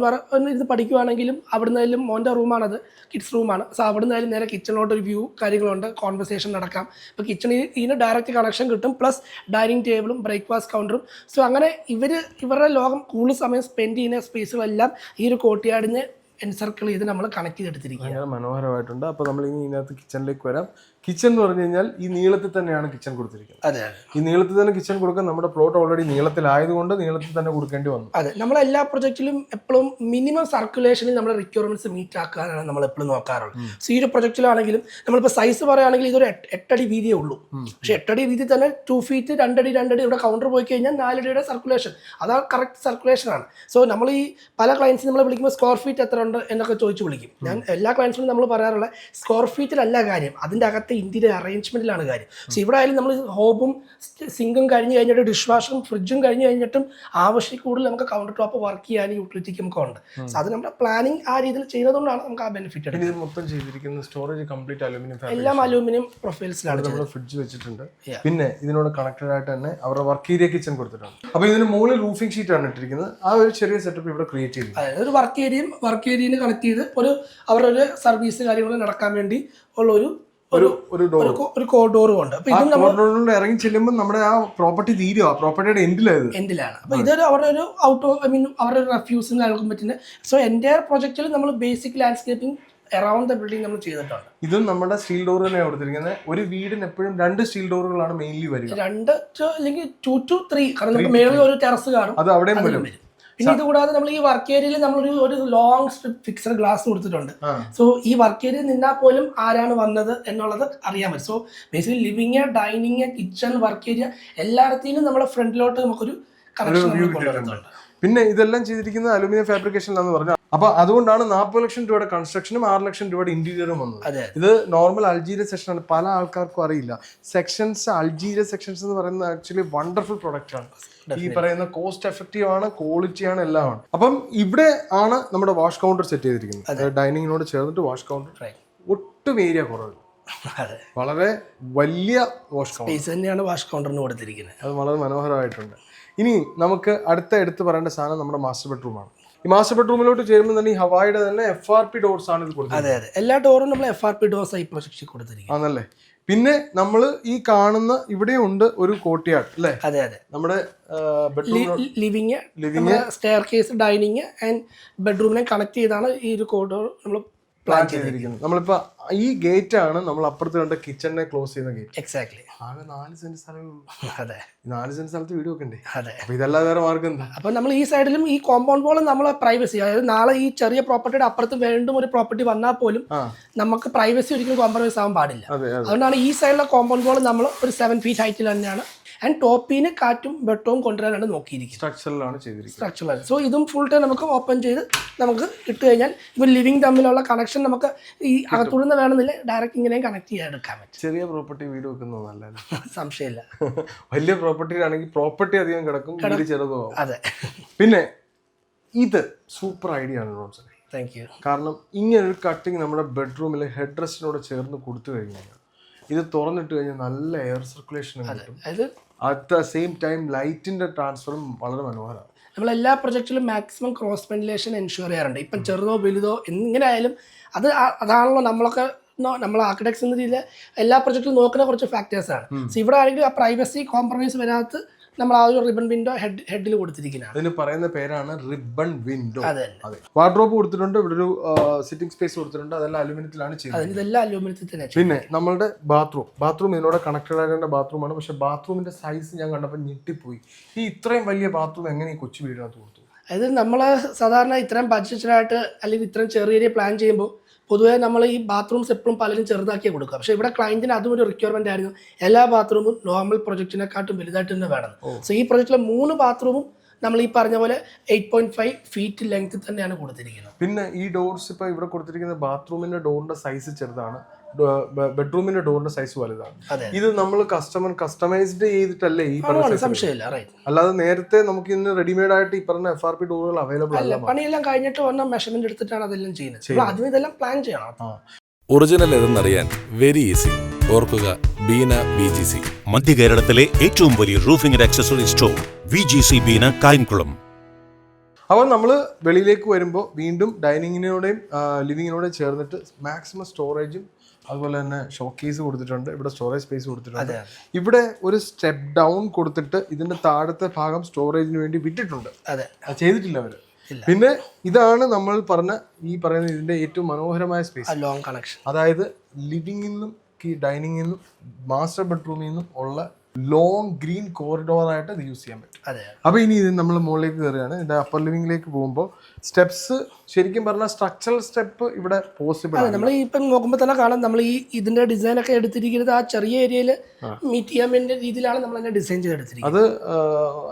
ഇത് പഠിക്കുവാണെങ്കിലും അവിടുന്നായാലും മോന്റെ റൂമാണത് കിഡ്സ് റൂമാണ് സോ അവിടുന്നായാലും നേരെ കിച്ചണിലോട്ട് ഒരു വ്യൂ കാര്യങ്ങളുണ്ട്. കോൺവെർസേഷൻ നടക്കാം. ഇപ്പോൾ കിച്ചണിൽ ഇതിന് ഡയറക്റ്റ് കണക്ഷൻ കിട്ടും. പ്ലസ് ഡൈനിങ് ടേബിളും ബ്രേക്ക്ഫാസ്റ്റ് കൗണ്ടറും സോ അങ്ങനെ ഇവർ ഇവരുടെ ലോകം കൂടുതൽ സമയം സ്പെൻഡ് ചെയ്യുന്ന സ്പേസുകളെല്ലാം ഈ ഒരു കോട്ടിയാടിനെ എൻസർക്കിൾ ചെയ്ത് നമ്മൾ കണക്ട് ചെയ്തെടുത്തിരിക്കുകയാണ്. മനോഹരമായിട്ടുണ്ട്. അപ്പോൾ നമ്മൾ ഇനി ഇതിനകത്ത് കിച്ചണിലേക്ക് വരാം. കിച്ചൺ എന്ന് പറഞ്ഞു കഴിഞ്ഞാൽ ഈ നീളത്തിൽ തന്നെയാണ് കിച്ചൺ കൊടുത്തിരിക്കുന്നത്. അതെ അതെ. ഈ നീളത്തിൽ തന്നെ കിച്ചൺ കൊടുക്കാൻ നമ്മുടെ പ്ലോട്ട് ഓൾറെഡി നീളത്തിലായതുകൊണ്ട് നീളത്തിൽ തന്നെ കൊടുക്കേണ്ടി വന്നു. അതെ നമ്മൾ എല്ലാ പ്രൊജക്റ്റിലും എപ്പോഴും മിനിമം സർക്കുലേഷനിൽ നമ്മുടെ റിക്വയർമെന്റ്സ് മീറ്റ് ആക്കാനാണ് നമ്മൾ എപ്പോഴും നോക്കാറുള്ളത്. സോ ഈ ഒരു പ്രൊജക്റ്റിലാണെങ്കിലും നമ്മളിപ്പോൾ സൈസ് പറയുകയാണെങ്കിൽ ഇതൊരു എട്ട്- എട്ടടി വീതിയേ ഉള്ളൂ. പക്ഷെ എട്ടടി വീതി തന്നെ ടു ഫീറ്റ് രണ്ടടി രണ്ടടി ഇവിടെ കൗണ്ടർ പോയി കഴിഞ്ഞാൽ നാലടിയുടെ സർക്കുലേഷൻ അതാണ് കറക്റ്റ് സർക്കുലേഷൻ ആണ്. സോ നമ്മൾ ഈ പല ക്ലയൻസ് നമ്മൾ വിളിക്കുമ്പോൾ സ്ക്വയർ ഫീറ്റ് എത്ര ഉണ്ട് എന്നൊക്കെ ചോദിച്ചു വിളിക്കും. ഞാൻ എല്ലാ ക്ലയൻസിനും നമ്മൾ പറയാറുള്ള സ്ക്വയർ ഫീറ്റിലല്ല കാര്യം. അതിന്റെ അകത്തെ ഇന്ത്യയുടെ അറേഞ്ച്മെന്റിലാണ് കാര്യം. സോ ഇവിടെ ആയാലും നമ്മൾ ഹോബും സിങ്കും കഴിഞ്ഞ് കഴിഞ്ഞിട്ട് ഡിഷ് വാഷും ഫ്രിഡ്ജും കഴിഞ്ഞ് കഴിഞ്ഞിട്ടും ആവശ്യം കൂടുതൽ നമുക്ക് കൗണ്ടർ ടോപ്പ് വർക്ക് ചെയ്യാനും യൂട്ടിലിറ്റിക്കും ഒക്കെ ഉണ്ട്. സോ അത് നമ്മുടെ പ്ലാനിങ് ആ രീതിയിൽ ചെയ്യുന്നതുകൊണ്ടാണ് നമുക്ക് ആ ബെനിഫിറ്റ് മൊത്തം ചെയ്തിരിക്കുന്ന സ്റ്റോറേജ് കംപ്ലീറ്റ് അലൂമിനിയം എല്ലാം അലൂമിനിയം പ്രൊഫൈൽസിലാണ് നമ്മൾ ഫ്രിഡ്ജ് വെച്ചിട്ടുണ്ട്. പിന്നെ ഇതിനോട് കണക്റ്റഡ് ആയിട്ട് തന്നെ അവരുടെ വർക്ക് ഏരിയ കിച്ചൺ കൊടുത്തിട്ടുണ്ട്. അപ്പോൾ ഇതിന് മുകളിൽ റൂഫിംഗ് ഷീറ്റ് ആണ് ഇട്ടിരിക്കുന്നത്. ആ ഒരു ചെറിയ സെറ്റപ്പ് ഇവിടെ ക്രിയേറ്റ് അതായത് ഒരു വർക്ക് ഏരിയയും വർക്ക് ഏരിയയിൽ കണക്ട് ചെയ്ത് ഒരു അവരുടെ ഒരു സർവീസ് കാര്യങ്ങൾ നടക്കാൻ വേണ്ടി ഉള്ള ഒരു ഒരു ഒരു ഡോർ ഒരു കോറിഡോറും ഉണ്ട് അപ്പൊ ഇത് കോറിഡോറിലൂടെ ഇറങ്ങി ചെല്ലുമ്പോൾ നമ്മുടെ ആ പ്രോപ്പർട്ടി തീരുക പ്രോപ്പർട്ടിയുടെ എൻഡിലായത് എൻഡിലാണ് അപ്പൊ ഇതൊരു അവരുടെ ഒരു ഔട്ട് ഐ മീൻ അവരുടെ ഒരു നൽകാൻ പറ്റുന്ന സോ എന്റെ പ്രൊജക്റ്റിൽ നമ്മൾ basic landscaping around the building നമ്മൾ ചെയ്തിട്ടുണ്ട്. ഇതും നമ്മുടെ സ്റ്റീൽ ഡോർ തന്നെ കൊടുത്തിരിക്കുന്നത് ഒരു വീടിന് എപ്പോഴും രണ്ട് സ്റ്റീൽ ഡോറുകളാണ് മെയിൻലി വരിക. രണ്ട് അല്ലെങ്കിൽ ടു ടു ത്രീ കാരണം നമുക്ക് മേളിൽ ഒരു ടെറസ് കാണും. അത് അവിടെയും വരും. പിന്നെ ഇത് കൂടാതെ നമ്മൾ ഈ വർക്ക് ഏരിയയിൽ നമ്മളൊരു ഒരു ലോങ് സ്ട്രിപ്പ് ഫിക്സഡ് ഗ്ലാസ് കൊടുത്തിട്ടുണ്ട്. സോ ഈ വർക്ക് ഏരിയയിൽ നിന്നാൽ പോലും ആരാണ് വന്നത് എന്നുള്ളത് അറിയാൻ പറ്റും. So basically living dining kitchen work area എല്ലായിടത്തിനും നമ്മുടെ ഫ്രണ്ടിലോട്ട് നമുക്കൊരു കണക്ഷൻ പിന്നെ ഇതെല്ലാം ചെയ്തിരിക്കുന്നത് അലുമിനിയം ഫാബ്രിക്കേഷനിലാന്ന് പറഞ്ഞു അപ്പൊ അതുകൊണ്ടാണ് നാൽപ്പത് ലക്ഷം രൂപയുടെ കൺസ്ട്രക്ഷനും ആറ് ലക്ഷം രൂപയുടെ ഇന്റീരിയറും വന്നത്. ഇത് നോർമൽ അൾജീരിയ സെക്ഷൻ ആണ്. പല ആൾക്കാർക്കും അറിയില്ല. സെക്ഷൻസ് അൾജീരിയ സെക്ഷൻസ് എന്ന് പറയുന്നത് ആക്ച്വലി വണ്ടർഫുൾ പ്രൊഡക്റ്റ് ആണ്. ഈ പറയുന്ന കോസ്റ്റ് എഫക്റ്റീവ് ആണ് ക്വാളിറ്റി ആണ് എല്ലാം ആണ്. അപ്പം ഇവിടെ ആണ് നമ്മുടെ വാഷ് കൗണ്ടർ സെറ്റ് ചെയ്തിരിക്കുന്നത്. ഡൈനിങ്ങിനോട് ചേർന്നിട്ട് വാഷ് കൗണ്ടർ. ഒട്ടും ഏരിയ കുറവ് വളരെ വലിയ വാഷ് സ്പേസ് തന്നെയാണ് വാഷ് കൗണ്ടറിന് കൊടുത്തിരിക്കുന്നത്. അത് വളരെ മനോഹരമായിട്ടുണ്ട്. ഇനി നമുക്ക് അടുത്ത എടുത്ത് പറയേണ്ട സാധനം നമ്മുടെ മാസ്റ്റർ ബെഡ്റൂമാണ് ഈ മാസ്റ്റർ ബെഡ്റൂമിലോട്ട് ചേരുമ്പോൾ തന്നെ ഈ ഹവായുടെ തന്നെ എഫ് ആർ പി ഡോർസ് ആണ് ഇത് കൊടുക്കുന്നത്. അതെ അതെ. എല്ലാ ഡോറും നമ്മൾ എഫ് ആർ പി ഡോർസ് ആയി പ്രൊജക്റ്റ് കൊടുത്തിരിക്കും ആണല്ലേ? പിന്നെ നമ്മൾ ഈ കാണുന്ന ഇവിടെ ഉണ്ട് ഒരു കോട്ടിയാട് അല്ലേ? അതെ അതെ. നമ്മുടെ living living. Staircase dining and ബെഡ്റൂമിനെ connect ചെയ്താണ് ഈ ഒരു കോഡോർ നമ്മൾ പ്ലാൻ ചെയ്തിരിക്കുന്നത് നമ്മളിപ്പോ ഈ ഗേറ്റ് ആണ് നമ്മൾ അപ്പുറത്ത് കണ്ട കിച്ചണിനെ ക്ലോസ് ചെയ്യുന്ന ഗേറ്റ് എക്സാക്ട്ലി ആകെ നാല് സെന്റ് സ്ഥലമേ ഉള്ളൂ. അതെ. നാല് സെന്റ് സ്ഥലത്ത് വീട് വെക്കണ്ടേ അതെ. അപ്പൊ ഇതല്ലാതെ വേറെ മാർഗം എന്താ? അപ്പോൾ നമ്മൾ ഈ സൈഡിലും ഈ കോമ്പൗണ്ട് വോളും നമ്മളെ പ്രൈവസി അതായത് നാളെ ഈ ചെറിയ പ്രോപ്പർട്ടിയുടെ അപ്പുറത്ത് വേണ്ടും ഒരു പ്രോപ്പർട്ടി വന്നാൽ പോലും നമുക്ക് പ്രൈവസി ഒരിക്കലും കോംപ്രമൈസ് ആവാൻ പാടില്ല. അതെ അതെ. അതുകൊണ്ടാണ് ഈ സൈഡിലെ കോമ്പൗണ്ട് വോൾ നമ്മൾ ഒരു സെവൻ ഫീറ്റ് ഹൈറ്റിൽ തന്നെയാണ് ആൻഡ് ടോപ്പിന് കാറ്റും വെട്ടവും കൊണ്ടുവരാനാണ് നോക്കിയിരിക്കുന്നത്. സ്ട്രക്ചറിലാണ് ചെയ്തിരിക്കുന്നത്. സ്ട്രക്ചറിലാണ് സോ ഇതും ഫുൾ ടൈം നമുക്ക് ഓപ്പൺ ചെയ്ത് നമുക്ക് ഇട്ട് കഴിഞ്ഞാൽ ഇപ്പോൾ ലിവിങ് തമ്മിലുള്ള കണക്ഷൻ നമുക്ക് ഈ അകത്തുനിന്ന് വേണമെന്നില്ല ഡയറക്റ്റ് ഇങ്ങനെയും കണക്ട് ചെയ്യാതെടുക്കാൻ പറ്റും. ചെറിയ പ്രോപ്പർട്ടി വീട് വെക്കുന്നത് നല്ലതാണ് സംശയമില്ല. [laughs] വലിയ പ്രോപ്പർട്ടിയിലാണെങ്കിൽ പ്രോപ്പർട്ടി അധികം കിടക്കും വീട് ചെറുതാവും അതെ. പിന്നെ ഇത് സൂപ്പർ ഐഡിയ ആണ് റോൺസൺ താങ്ക് യു കാരണം ഇങ്ങനെ ഒരു കട്ടിങ് നമ്മുടെ ബെഡ്റൂമിൽ ഹെഡ് റെസ്റ്റിനോട് ചേർന്ന് കൊടുത്തു കഴിഞ്ഞാൽ ഇത് തുറന്നിട്ട് കഴിഞ്ഞാൽ നല്ല എയർ സർക്കുലേഷൻ കിട്ടും. അറ്റ് ദ സെയിം ടൈം ലൈറ്റിന്റെ ട്രാൻസ്ഫറും വളരെ മനോഹരമാണ്. നമ്മൾ എല്ലാ പ്രൊജക്റ്റിലും മാക്സിമം ക്രോസ് വെന്റിലേഷൻ എൻഷുർ ചെയ്യാറുണ്ട്. ഇപ്പം ചെറുതോ വലുതോ എങ്ങനെയായാലും അത് അതാണല്ലോ നമ്മളൊക്കെ നമ്മൾ ആർക്കിടെക്ട്സ് എന്ന രീതിയിൽ എല്ലാ പ്രൊജക്റ്റിലും നോക്കുന്ന കുറച്ച് ഫാക്ടേഴ്സാണ് ഇവിടെ ആണെങ്കിൽ ആ പ്രൈവസി കോംപ്രമൈസ് വരാത്ത നമ്മൾ ആ ഒരു റിബൺ വിൻഡോ ഹെഡ് ഹെഡിൽ കൊടുത്തിരിക്കുന്നത്. അതിന് പറയുന്ന പേരാണ് റിബൺ വിൻഡോ അതെ വാർഡ്രോപ്പ് വാർഡ്രോബ് കൊടുത്തിട്ടുണ്ട് ഇവിടെ ഒരു സിറ്റിംഗ് സ്പേസ് കൊടുത്തിട്ടുണ്ട് അതെല്ലാം അലുമിനിയത്തിലാണ് ചെയ്യുന്നത്. ഇതെല്ലാം അലൂമിനിയത്തിൽ തന്നെ. പിന്നെ നമ്മളുടെ ബാത്റൂം ബാത്റൂം ഇതിനോട് കണക്റ്റഡ് ആകേണ്ട ബാത്റൂമാണ് പക്ഷെ ബാത്റൂമിന്റെ സൈസ് ഞാൻ കണ്ടപ്പോൾ ഞെട്ടിപ്പോയി. ഈ ഇത്രയും വലിയ ബാത്റൂം എങ്ങനെ ഈ കൊച്ചു വീടിനകത്ത് കൊടുത്തു? അതായത് നമ്മൾ സാധാരണ ഇത്രയും ബഡ്ജറ്റഡായിട്ട് അല്ലെങ്കിൽ ഇത്രയും ചെറിയ പ്ലാൻ ചെയ്യുമ്പോൾ പൊതുവേ നമ്മൾ ഈ ബാത്റൂംസ് എപ്പോഴും പലരും ചെറുതാക്കിയേ കൊടുക്കുക. പക്ഷേ ഇവിടെ ക്ലയന്റിന് അതും ഒരു റിക്വയർമെന്റ് ആയിരുന്നു. എല്ലാ ബാത്റൂമും നോർമൽ പ്രൊജക്റ്റിനെക്കാട്ടും വലുതായിട്ട് തന്നെ വേണം. സോ ഈ പ്രൊജക്റ്റിലെ മൂന്ന് ബാത്റൂമും നമ്മൾ ഈ പറഞ്ഞ പോലെ eight point five feet length തന്നെയാണ് കൊടുത്തിരിക്കുന്നത്. പിന്നെ ഈ ഡോർസ് ഇപ്പൊ ഇവിടെ കൊടുത്തിരിക്കുന്ന ബാത്റൂമിന്റെ ഡോറിന്റെ സൈസ് ചെറുതാണ്. ബെഡ്റൂമിന്റെ ഡോറിന്റെ സൈസ് വലുതാണ്. ഇത് നമ്മൾ കസ്റ്റമർ കസ്റ്റമൈസ്ഡ് ചെയ്തിട്ടല്ലേ ഈ സംശയമില്ല റൈറ്റ് അല്ലാതെ നേരത്തെ നമുക്ക് ഇന്ന് റെഡിമെയ്ഡ് ആയിട്ട് ഈ പറഞ്ഞ എഫ് ആർ പി ഡോറുകൾ അവൈലബിൾ അല്ല അല്ല. പണിയെല്ലാം കഴിഞ്ഞിട്ട് വന്ന മെഷർമെന്റ് എടുത്തിട്ടാണ് അതെല്ലാം ചെയ്യുന്നത്. ആദ്യം ഇതെല്ലാം പ്ലാൻ ചെയ്യണം. ഒറിജിനൽ ഏതെന്നറിയാൻ വെരി ഈസി ഓർക്കുക ബീന ബി ജി സി മധ്യ കേരളത്തിലെ ഏറ്റവും വലിയ roofing accessory store V G C Beena Kayamkulam. അപ്പോൾ നമ്മൾ വെളിയിലേക്ക് വരുമ്പോൾ വീണ്ടും ഡൈനിങ്ങിനോടെയും ലിവിങ്ങിനോടെയും ചേർന്നിട്ട് മാക്സിമം സ്റ്റോറേജും അതുപോലെ തന്നെ ഷോക്കേസ് കൊടുത്തിട്ടുണ്ട് ഇവിടെ സ്റ്റോറേജ് സ്പേസ് കൊടുത്തിട്ടുണ്ട്. ഇവിടെ ഒരു സ്റ്റെപ്പ് ഡൗൺ കൊടുത്തിട്ട് ഇതിന്റെ താഴത്തെ ഭാഗം സ്റ്റോറേജിന് വേണ്ടി വിട്ടിട്ടുണ്ട്. അതെ. ചെയ്തിട്ടില്ല അവർ. പിന്നെ ഇതാണ് നമ്മൾ പറഞ്ഞ ഈ പറയുന്ന ഇതിന്റെ ഏറ്റവും മനോഹരമായ സ്പേസ് ലോങ് കണക്ഷൻ അതായത് ലിവിംഗിൽ നിന്നും ഡൈനിങ്ങിൽ നിന്നും മാസ്റ്റർ ബെഡ്റൂമിൽ നിന്നും ഉള്ള ലോങ് ഗ്രീൻ കോറിഡോർ ആയിട്ട് ഇത് യൂസ് ചെയ്യാൻ പറ്റും. അതെ അപ്പോൾ ഇനി ഇത് നമ്മൾ മുകളിലേക്ക് കയറുകയാണ് ഇതിന്റെ അപ്പർ ലിവിങ്ങിലേക്ക് പോകുമ്പോൾ സ്റ്റെപ്സ് ശരിക്കും പറഞ്ഞാൽ സ്ട്രക്ചറൽ സ്റ്റെപ്പ് ഇവിടെ പോസിബിൾ ആണ്. നമ്മൾ ഇപ്പം നോക്കുമ്പോൾ തന്നെ കാണാം നമ്മൾ ഈ ഇതിന്റെ ഡിസൈൻ ഒക്കെ എടുത്തിരിക്കുന്നത് ആ ചെറിയ ഏരിയയിൽ മീറ്റ് ചെയ്യാൻ വേണ്ട രീതിയിലാണ് നമ്മൾ അതിനെ ഡിസൈൻ ചെയ്തെടുത്തിരിക്കുന്നത്. അത്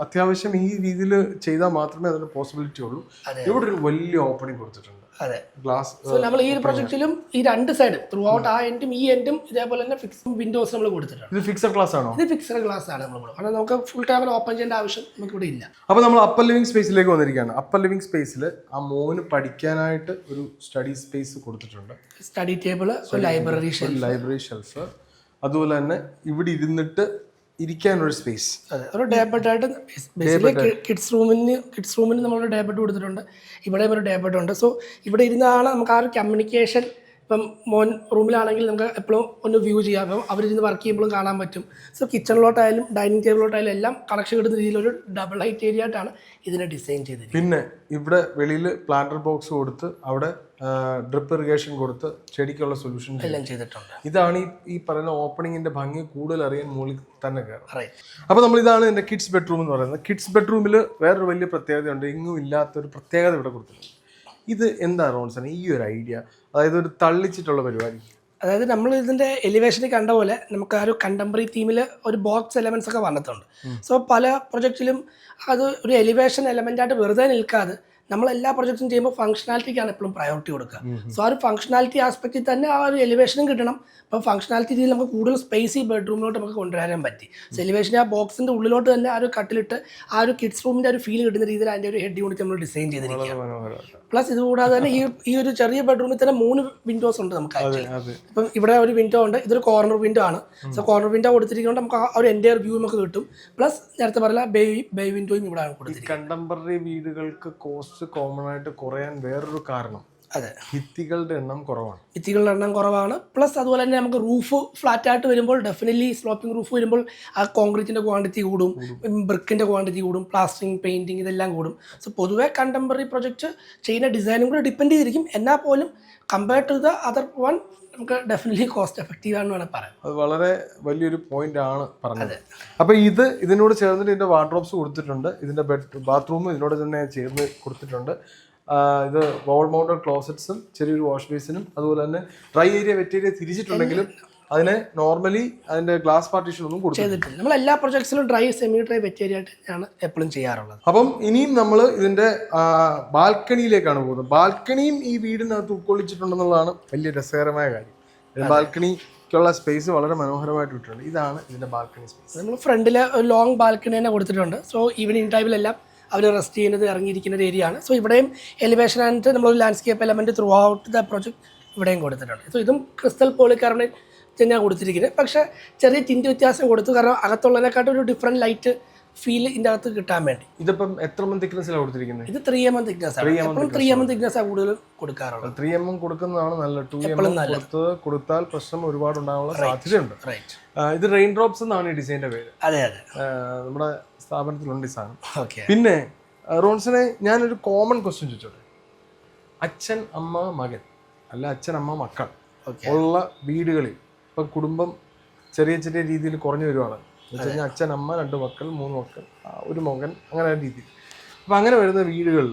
അത്യാവശ്യം ഈ രീതിയിൽ ചെയ്താൽ മാത്രമേ അതിന് പോസിബിലിറ്റി ഉള്ളൂ. ഇവിടെ ഒരു വലിയ ഓപ്പണിംഗ് കൊടുത്തിട്ടുണ്ട്. അതെ. ഗ്ലാസ് സോ നമ്മൾ ഈ ഒരു പ്രൊജക്റ്റിലും ഈ രണ്ട് സൈഡും ത്രൂ ഔട്ട് ആ എൻഡും ഈ എൻഡും ഇതേപോലെ തന്നെ ഫിക്സ് വിൻഡോസ് നമ്മൾ കൊടുത്തിട്ടുണ്ട്. ഇത് ഫിക്സഡ് ഗ്ലാസ് ആണോ? ഇത് ഫിക്സഡ് ഗ്ലാസ് ആണ് നമ്മൾ കാരണം നമുക്ക് ഫുൾ ടൈമിൽ ഓപ്പൺ ചെയ്യേണ്ട ആവശ്യം നമുക്ക് ഇവിടെ ഇല്ല. അപ്പോൾ നമ്മൾ അപ്പർ ലിവിംഗ് സ്പേസിലേക്ക് വന്നിരിക്കുകയാണ്. അപ്പർ ലിവിംഗ് സ്പേസിൽ ആ മോന് പഠിക്കാനായിട്ട് ഒരു സ്റ്റഡി സ്പേസ് കൊടുത്തിട്ടുണ്ട്. സ്റ്റഡി ടേബിൾ ലൈബ്രറി ഒരു ലൈബ്രറി ഷെൽഫ് അതുപോലെ തന്നെ ഇവിടെ ഇരുന്നിട്ട് ഇരിക്കാനൊരു സ്പേസ് അതെ ഒരു ഡേ ബെഡ് ആയിട്ട് ബേസിക്കലി കിഡ്സ് റൂമിന് കിഡ്സ് റൂമിന് നമ്മൾ ഡേ കൊടുത്തിട്ടുണ്ട്. ഇവിടെയും ഒരു ഡേ ഉണ്ട്. സോ ഇവിടെ ഇരുന്നാണ് നമുക്ക് ആ ഒരു കമ്മ്യൂണിക്കേഷൻ ഇപ്പം മോൻ റൂമിലാണെങ്കിൽ നമുക്ക് എപ്പോഴും ഒന്ന് വ്യൂ ചെയ്യാം. അപ്പം അവരിരുന്ന് വർക്ക് ചെയ്യുമ്പോഴും കാണാൻ പറ്റും. സോ കിച്ചണിലോട്ടായാലും ഡൈനിങ് ടേബിളിലോട്ടായാലും എല്ലാം കണക്ഷൻ കിട്ടുന്ന രീതിയിലൊരു ഡബിൾ ഹൈറ്റ് ഏരിയ ആയിട്ടാണ് ഇതിനെ ഡിസൈൻ ചെയ്തിരിക്കുന്നത്. പിന്നെ ഇവിടെ വെളിയിൽ പ്ലാന്റർ ബോക്സ് കൊടുത്ത് അവിടെ ഡ്രിപ്പ് ഇറിഗേഷൻ കൊടുത്ത് ചെടിക്കുള്ള സൊല്യൂഷൻ എല്ലാം ചെയ്തിട്ടുണ്ട്. ഇതാണ് ഈ ഈ പറയുന്ന ഓപ്പണിങ്ങിന്റെ ഭംഗി കൂടുതൽ അറിയാൻ മുകളിൽ തന്നെ കയറും അപ്പോൾ നമ്മൾ ഇതാണ് എന്റെ കിഡ്സ് ബെഡ്റൂം എന്ന് പറയുന്നത്. കിഡ്സ് ബെഡ്റൂമിൽ വേറൊരു വലിയ പ്രത്യേകതയുണ്ട്. എങ്ങും ഇല്ലാത്തൊരു പ്രത്യേകത ഇവിടെ കൊടുത്തിട്ടുണ്ട്. ഇത് എന്താ റോൺസൺ ഈ ഒരു ഐഡിയ? അതായത് ഒരു തള്ളിച്ചിട്ടുള്ള പരിപാടി. അതായത് നമ്മൾ ഇതിന്റെ എലിവേഷനിൽ കണ്ട പോലെ നമുക്ക് ആ ഒരു കണ്ടംപററി തീമിൽ ഒരു ബോക്സ് എലമെന്റ്സ് ഒക്കെ വന്നിട്ടുണ്ട്. സോ പല പ്രൊജക്റ്റിലും അത് ഒരു എലിവേഷൻ എലമെന്റ് ആയിട്ട് വെറുതെ നിൽക്കാതെ നമ്മൾ എല്ലാ പ്രൊജക്ട്സും ചെയ്യുമ്പോൾ ഫംഗ്ഷനാലിറ്റിക്കാണ് എപ്പോഴും പ്രയോറിറ്റി കൊടുക്കുക. സോ ആ ഒരു ഫംഗ്ഷനാലിറ്റി ആസ്പെക്റ്റിൽ തന്നെ ആ ഒരു എലിവേഷനും കിട്ടണം. അപ്പോൾ ഫംഗ്ഷനാലിറ്റി രീതിയിൽ നമുക്ക് കൂടുതൽ സ്പേസ് ഈ ബെഡ്റൂമിലോട്ട് നമുക്ക് കൊണ്ടുവരാൻ പറ്റി. സോ എലിവേഷൻ ആ ബോക്സിന്റെ ഉള്ളിലോട്ട് തന്നെ ആ ഒരു കട്ടിലിട്ട് ആ ഒരു കിഡ്സ് റൂമിന്റെ ഒരു ഫീൽ കിട്ടുന്ന രീതിയിൽ അതിന്റെ ഒരു ഹെഡ് യൂണിറ്റ് നമ്മൾ ഡിസൈൻ ചെയ്തിരിക്കുകയാണ്. പ്ലസ് ഇത് കൂടാതെ തന്നെ ഈ ഈ ഒരു ചെറിയ ബെഡ്റൂമിൽ തന്നെ മൂന്ന് വിൻഡോസ് ഉണ്ട് നമുക്ക് ഇപ്പം ഇവിടെ ഒരു വിൻഡോ ഉണ്ട് ഇതൊരു കോർണർ വിൻഡോ ആണ്. സോ കോർണർ വിൻഡോ കൊടുത്തിരിക്കുന്നത് നമുക്ക് ആ ഒരു എന്റെ വ്യൂ നമുക്ക് കിട്ടും. പ്ലസ് നേരത്തെ പറഞ്ഞ ബേ ബേ വിൻഡോയും ഇവിടെ ആണ് കൊടുത്തിരിക്കുന്നത്. കണ്ടംപററി വീടുകൾക്ക് കോസ്റ്റ് കോമൺ ആയിട്ട് കുറയാൻ വേറൊരു കാരണം അതെ. ഭിത്തികളുടെ എണ്ണം കുറവാണ്. ഭിത്തികളുടെ എണ്ണം കുറവാണ്. പ്ലസ് അതുപോലെ തന്നെ നമുക്ക് റൂഫ് ഫ്ലാറ്റ് ആയിട്ട് വരുമ്പോൾ ഡെഫിനറ്റ്ലി സ്ലോപ്പിംഗ് റൂഫ് വരുമ്പോൾ ആ കോൺക്രീറ്റിന്റെ ക്വാണ്ടിറ്റി കൂടും. ബ്രിക്കിന്റെ ക്വാണ്ടിറ്റി കൂടും. പ്ലാസ്റ്ററിങ് പെയിന്റിങ് ഇതെല്ലാം കൂടും. സോ പൊതുവേ കണ്ടംപററി പ്രൊജക്റ്റ് ചെയ്യുന്ന ഡിസൈനും കൂടെ ഡിപ്പെൻഡ് ചെയ്തിരിക്കും. എന്നാൽ പോലും compare to the other one നമുക്ക് ഡെഫിനറ്റ്ലി കോസ്റ്റ് എഫക്റ്റീവ് ആണെന്ന് വേണം പറയാം അത് വളരെ വലിയൊരു പോയിന്റ് ആണ് പറഞ്ഞത്. അപ്പൊ ഇത് ഇതിനോട് ചേർന്നിട്ട് ഇതിന്റെ വാർഡ്രോബ്സ് കൊടുത്തിട്ടുണ്ട്. ഇതിന്റെ ബെഡ് ബാത്റൂമും ഇതിനോട് തന്നെ ചേർന്ന് കൊടുത്തിട്ടുണ്ട്. ഇത് വോൾ മൗണ്ടഡ് ക്ലോസറ്റ്സും ചെറിയൊരു വാഷ് ബേസിനും അതുപോലെ തന്നെ ഡ്രൈ ഏരിയ വെറ്റ് ഏരിയ തിരിച്ചിട്ടുണ്ടെങ്കിലും അതിനെ നോർമലി അതിന്റെ ഗ്ലാസ് പാർട്ടീഷൻ ഒന്നും കൊടുത്തിട്ടില്ല. നമ്മൾ എല്ലാ പ്രൊജക്ട്സിലും dry semi dry wet area ആണ് എപ്പോഴും ചെയ്യാറുള്ളത്. അപ്പം ഇനിയും നമ്മൾ ഇതിന്റെ ബാൽക്കണിയിലേക്കാണ് പോകുന്നത്. ബാൽക്കണിയും ഈ വീടിനകത്ത് ഉൾക്കൊള്ളിച്ചിട്ടുണ്ടെന്നുള്ളതാണ് വലിയ രസകരമായ കാര്യം. ബാൽക്കണിക്കുള്ള സ്പേസ് വളരെ മനോഹരമായിട്ട് ഇട്ടിട്ടുണ്ട്. ഇതാണ് ഇതിന്റെ ബാൽക്കണി സ്പേസ് നമ്മൾ ഫ്രണ്ടിൽ ഒരു ലോങ് ബാൽക്കണി തന്നെ കൊടുത്തിട്ടുണ്ട്. സോ ഈവനിങ് ടൈമിലെല്ലാം അവർ റെസ്റ്റ് ചെയ്യുന്നത് ഇറങ്ങിയിരിക്കുന്ന ഒരു ഏരിയ ആണ്. സോ ഇവിടെയും എലിവേഷൻ ആയിട്ട് നമ്മളൊരു landscape element throughout the project ഇവിടെയും കൊടുത്തിട്ടുണ്ട്. സോ ഇതും ക്രിസ്റ്റൽ പോളികാർബണേറ്റ് തന്നെയാണ് കൊടുത്തിരിക്കുന്നത്. പക്ഷേ ചെറിയ ടിന്റ് വ്യത്യാസം കൊടുത്തു. കാരണം അകത്തുള്ളതിനെക്കാട്ടും ഒരു ഡിഫറെന്റ് ലൈറ്റ് ഫീൽ ഇതിന്റെ അകത്ത് കിട്ടാൻ വേണ്ടി. ഇതിപ്പം എത്ര മന്ത് തിക്നെസ്സിലാണ് കൊടുത്തിരിക്കുന്നത്? ഇത് ത്രീ എം എം തിക്നെസ് എപ്പോഴും ത്രീ എം എം തിക്നെസ് ആണ്. കൂടുതലും കൊടുക്കാറുള്ളത്. ത്രീ എം എം കൊടുക്കുന്നതാണ് നല്ല ടു എം. കൊടുത്ത് കൊടുത്താൽ പ്രശ്നം ഒരുപാട് ഉണ്ടാകാനുള്ള സാധ്യതയുണ്ട്. ഇത് റെയിൻ ഡ്രോപ്സ് എന്നാണ് ഈ ഡിസൈന്റെ പേര്. അതെ അതെ. നമ്മുടെ സ്ഥാപനത്തിലുണ്ട് ഈ സാധനം. ഓക്കെ പിന്നെ റോൺസിനെ ഞാനൊരു കോമൺ ക്വസ്റ്റ്യൻ ചോദിച്ചോട്ടെ? അച്ഛൻ അമ്മ മകൻ. അല്ല അച്ഛൻ അമ്മ മക്കൾ. ഉള്ള വീടുകളിൽ ഇപ്പം കുടുംബം ചെറിയ ചെറിയ രീതിയിൽ കുറഞ്ഞു വരുവാണ്. എന്ന് വെച്ച് കഴിഞ്ഞാൽ അച്ഛൻ അമ്മ രണ്ട് മക്കൾ മൂന്ന് മക്കൾ ഒരു മകൻ അങ്ങനെ രീതിയിൽ. അപ്പം അങ്ങനെ വരുന്ന വീടുകളിൽ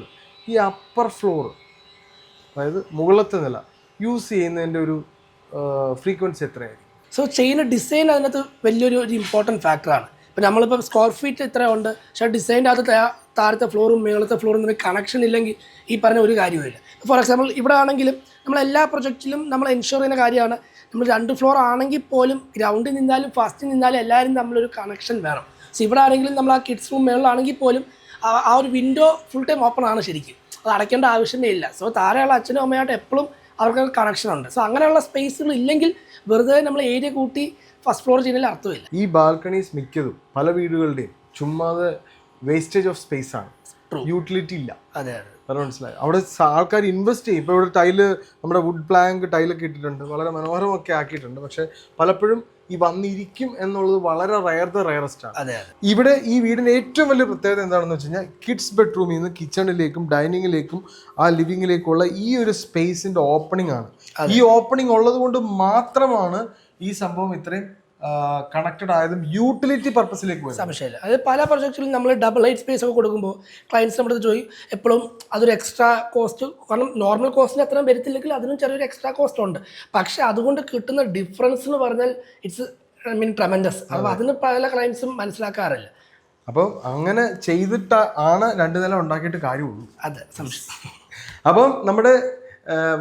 ഈ അപ്പർ ഫ്ലോർ അതായത് മുകളിലത്തെ നില യൂസ് ചെയ്യുന്നതിന്റെ ഒരു ഫ്രീക്വൻസി എത്രയായിരിക്കും? സോ ചെയ്യുന്ന ഡിസൈൻ അതിനകത്ത് വലിയൊരു ഒരു ഇമ്പോർട്ടന്റ് ഫാക്ടറാണ് ഇപ്പം നമ്മളിപ്പോൾ സ്ക്വയർ ഫീറ്റ് ഇത്ര ഉണ്ട് പക്ഷേ ഡിസൈന്റെ അകത്ത് താഴത്തെ ഫ്ലോറും മേളത്തെ ഫ്ലോറും തമ്മിൽ കണക്ഷൻ ഇല്ലെങ്കിൽ ഈ പറഞ്ഞ ഒരു കാര്യവുമില്ല. ഫോർ എക്സാമ്പിൾ ഇവിടെ ആണെങ്കിലും നമ്മൾ എല്ലാ പ്രൊജക്റ്റിലും നമ്മൾ എൻഷുർ ചെയ്യുന്ന കാര്യമാണ് നമ്മൾ രണ്ട് ഫ്ലോർ ആണെങ്കിൽ പോലും ഗ്രൗണ്ടിൽ നിന്നാലും ഫസ്റ്റിൽ നിന്നാലും എല്ലാവരും തമ്മിലൊരു കണക്ഷൻ വേണം. സോ ഇവിടെ ആരെങ്കിലും നമ്മൾ ആ കിഡ്സ് റൂം മുകളിലാണെങ്കിൽ പോലും ആ- ആ ഒരു വിൻഡോ ഫുൾ ടൈം ഓപ്പൺ ആണ് ശരിക്കും. അത് അടയ്ക്കേണ്ട ആവശ്യമേ ഇല്ല. സോ താഴെയുള്ള അച്ഛനും അമ്മയായിട്ട് എപ്പോഴും അവർക്ക് കണക്ഷൻ ഉണ്ട്. സോ അങ്ങനെയുള്ള സ്പേസുകൾ ഇല്ലെങ്കിൽ വെറുതെ നമ്മൾ ഏരിയ കൂട്ടി ഫസ്റ്റ് ഫ്ലോർ ചെയ്യുന്നതിൽ അർത്ഥമില്ല. ഈ ബാൽക്കണീസ് മിക്കതും പല വീടുകളുടെയും ചുമ്മാതെ വേസ്റ്റേജ് ഓഫ് സ്പേസ് ആണ്. യൂട്ടിലിറ്റി ഇല്ല. അതെ അതെ. അത് മനസ്സിലായി അവിടെ ആൾക്കാർ ഇൻവെസ്റ്റ് ചെയ്യും. ഇപ്പോൾ ഇവിടെ ടൈൽ നമ്മുടെ വുഡ് പ്ലാങ്ക് ടൈലൊക്കെ ഇട്ടിട്ടുണ്ട്. വളരെ മനോഹരമൊക്കെ ആക്കിയിട്ടുണ്ട്. പക്ഷേ പലപ്പോഴും ഈ വന്നിരിക്കും എന്നുള്ളത് വളരെ റയർ ദ റയറസ്റ്റ് ആണ്. ഇവിടെ ഈ വീടിന്റെ ഏറ്റവും വലിയ പ്രത്യേകത എന്താണെന്ന് വെച്ച് കഴിഞ്ഞാൽ കിഡ്സ് ബെഡ്റൂമിൽ നിന്ന് കിച്ചണിലേക്കും ഡൈനിങ്ങിലേക്കും ആ ലിവിങ്ങിലേക്കുള്ള ഈ ഒരു സ്പേസിന്റെ ഓപ്പണിംഗ് ആണ്. ഈ ഓപ്പണിംഗ് ഉള്ളത് കൊണ്ട് മാത്രമാണ് ഈ സംഭവം ഇത്രയും കണക്റ്റഡ് ആയതും യൂട്ടിലിറ്റി പർപ്പസിലേക്ക് വരുന്നത് സംശയമില്ല. അത് പല പ്രൊജക്റ്റിലും നമ്മൾ ഡബിൾ ഹൈറ്റ് സ്പേസ് ഒക്കെ കൊടുക്കുമ്പോൾ ക്ലയൻസ് നമ്മുടെ ചോദിക്കും എപ്പോഴും അതൊരു എക്സ്ട്രാ കോസ്റ്റ് കാരണം നോർമൽ കോസ്റ്റിന് അത്രയും വരത്തില്ലെങ്കിൽ അതിനും ചെറിയൊരു എക്സ്ട്രാ കോസ്റ്റ് ഉണ്ട്. പക്ഷേ അതുകൊണ്ട് കിട്ടുന്ന ഡിഫറൻസ് എന്ന് പറഞ്ഞാൽ ഇറ്റ്സ് ഐ മീൻ ട്രമൻഡസ് അപ്പോൾ അതിന് പല ക്ലയൻസും മനസ്സിലാക്കാറില്ല. അപ്പോൾ അങ്ങനെ ചെയ്തിട്ട് ആണ് രണ്ട് നില ഉണ്ടാക്കിയിട്ട് കാര്യമുള്ളൂ. അതെ സംശയം. അപ്പം നമ്മുടെ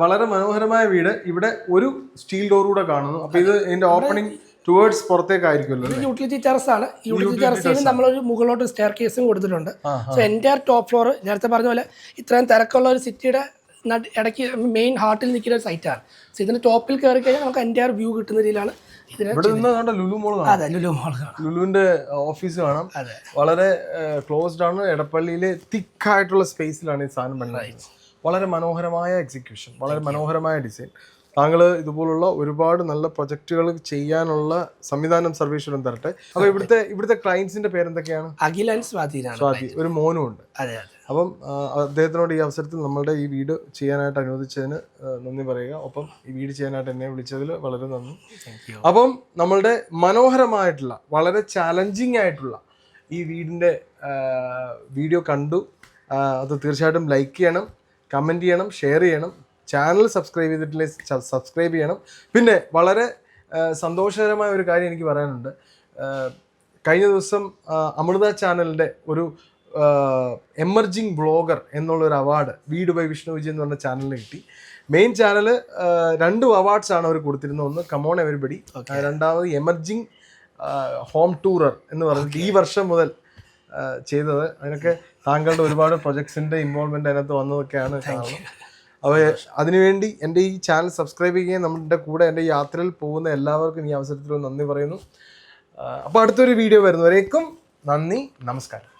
വളരെ മനോഹരമായ വീട് ഇവിടെ ഒരു സ്റ്റീൽ ഡോർ കൂടെ കാണുന്നു. അപ്പൊ ഇത് ഇതിന്റെ ഓപ്പണിംഗ് ടുവേർഡ്സ് പുറത്തേക്കായിരിക്കുമല്ലോ ഇത് യൂട്ടിലിറ്റി ടെറസ് ആണ്. യൂട്ടിലിറ്റി ടെറസിന് നമ്മളൊരു മുകളിലോട്ട് സ്റ്റെയർ കേസും കൊടുത്തിട്ടുണ്ട്. സോ എന്റെ ടോപ്പ് ഫ്ലോർ നേരത്തെ പറഞ്ഞ പോലെ ഇത്രയും തിരക്കുള്ള ഒരു സിറ്റിയുടെ ഇടയ്ക്ക് മെയിൻ ഹാർട്ടിൽ നിൽക്കുന്ന ഒരു സൈറ്റാണ് സോ ഇതിന്റെ ടോപ്പിൽ കയറി കഴിഞ്ഞാൽ നമുക്ക് എന്റെ വ്യൂ കിട്ടുന്ന രീതിയിലാണ് ലുലുവിന്റെ ഓഫീസ് കാണാം. വളരെ ക്ലോസ്ഡ് ആണ്. എടപ്പള്ളിയിലെ തിക്കായിട്ടുള്ള സ്പേസിലാണ് ഈ സാധനം വളരെ മനോഹരമായ എക്സിക്യൂഷൻ വളരെ മനോഹരമായ ഡിസൈൻ താങ്കൾ ഇതുപോലുള്ള ഒരുപാട് നല്ല പ്രൊജക്റ്റുകൾ ചെയ്യാനുള്ള സംവിധാനം സർവീശ്വരം തരട്ടെ. അപ്പൊ ഇവിടുത്തെ ഇവിടുത്തെ ക്ലയൻസിന്റെ പേരെന്തൊക്കെയാണ്? അഖിൽ സ്വാതി സ്വാതി ഒരു മോനും ഉണ്ട്. അതെ അതെ. അപ്പം അദ്ദേഹത്തിനോട് ഈ അവസരത്തിൽ നമ്മളുടെ ഈ വീട് ചെയ്യാനായിട്ട് അനുവദിച്ചതിന് നന്ദി പറയുക. ഒപ്പം ഈ വീട് ചെയ്യാനായിട്ട് എന്നെ വിളിച്ചതിൽ വളരെ നന്ദി. അപ്പം നമ്മളുടെ മനോഹരമായിട്ടുള്ള വളരെ ചാലഞ്ചിങ് ആയിട്ടുള്ള ഈ വീടിന്റെ വീഡിയോ കണ്ടു. അത് തീർച്ചയായിട്ടും ലൈക്ക് ചെയ്യണം കമന്റ് ചെയ്യണം ഷെയർ ചെയ്യണം. ചാനൽ സബ്സ്ക്രൈബ് ചെയ്തിട്ടില്ലെങ്കിൽ സബ്സ്ക്രൈബ് ചെയ്യണം. പിന്നെ വളരെ സന്തോഷകരമായ ഒരു കാര്യം എനിക്ക് പറയാനുണ്ട്. കഴിഞ്ഞ ദിവസം അമൃത ചാനലിന്റെ ഒരു എമർജിങ് ബ്ലോഗർ എന്നുള്ളൊരു അവാർഡ് വീട് ബൈ വിഷ്ണു വിജയ് എന്ന് പറഞ്ഞ ചാനലിന് കിട്ടി. മെയിൻ ചാനൽ രണ്ട് അവാർഡ്സ് ആണ് അവർ കൊടുത്തിരുന്നത്. ഒന്ന് കമോൺ എവരിബഡി രണ്ടാമത് എമർജിങ് ഹോം ടൂറർ എന്ന് പറഞ്ഞിട്ട് ഈ വർഷം മുതൽ ചെയ്തത്. അതിനൊക്കെ താങ്കളുടെ ഒരുപാട് പ്രൊജക്ട്സിന്റെ ഇൻവോൾവ്മെന്റ് അതിനകത്ത് വന്നതൊക്കെയാണ് കാണുന്നത്. അപ്പോൾ അതിനുവേണ്ടി എന്റെ ഈ ചാനൽ സബ്സ്ക്രൈബ് ചെയ്യുകയും നമ്മുടെ കൂടെ എന്റെ യാത്രയിൽ പോകുന്ന എല്ലാവർക്കും ഈ അവസരത്തിൽ നന്ദി പറയുന്നു. അപ്പോൾ അടുത്തൊരു വീഡിയോ വരുന്നവരേക്കും നന്ദി നമസ്കാരം.